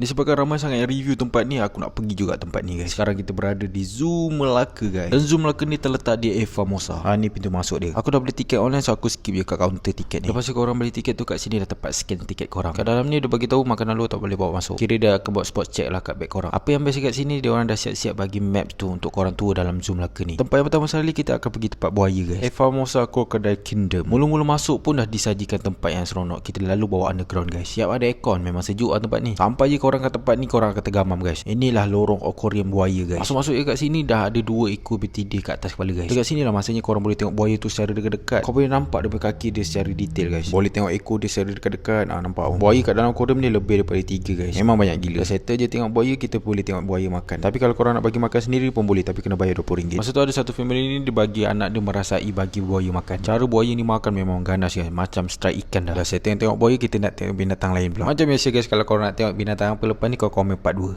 Disebabkan ramai sangat yang review tempat ni Aku nak pergi juga tempat ni guys. Sekarang kita berada di Zoo Melaka guys. Dan Zoo Melaka ni terletak di E Famosa ha, Ni pintu masuk dia. Aku dah beli tiket online So aku skip je kat kaunter tiket ni. Lepas tu korang beli tiket tu kat sini Dah tempat scan tiket korang. Kat dalam ni dia bagi tahu Makanan luar tak boleh bawa masuk. Kira dia akan buat spot check lah kat beg korang. Apa yang best kat sini Dia orang dah siap-siap bagi map tu Untuk korang tour dalam Zoo Melaka ni. Tempat yang pertama sekali Kita akan pergi tempat buaya guys. E Famosa Crocodile Kingdom. Mula-mula masuk pun dah disajikan tempat yang seronok. Kita lalu bawa underground guys. Siap ada aircon. Memang sejuk lah tempat ni. Sampai je korang kat tempat ni Korang akan tergamam guys. Inilah lorong aquarium buaya guys. Masuk-masuk je kat sini Dah ada dua ekor bertidih kat atas kepala guys. Dekat sini lah masanya korang boleh tengok buaya tu secara dekat-dekat. Kau boleh nampak dia kaki dia secara detail guys. Boleh tengok ekor dia secara dekat-dekat. Ah, Nampak oh. Buaya kat dalam aquarium ni lebih daripada tiga guys. Memang banyak gila. Dah settle je tengok buaya Kita boleh tengok buaya makan. Tapi kalau korang nak bagi makan sendiri pun boleh Tapi kena bayar RM20 Masa tu ada satu family ni Dia bagi anak dia merasai bagi buaya makan. Cara buaya ni makan memang ganas guys. Macam strike ikan dah. Dah settle tengok buaya Kita nak tengok binatang lain pula. Macam biasa guys Kalau korang nak tengok binatang apa lepas ni Kau komen part 2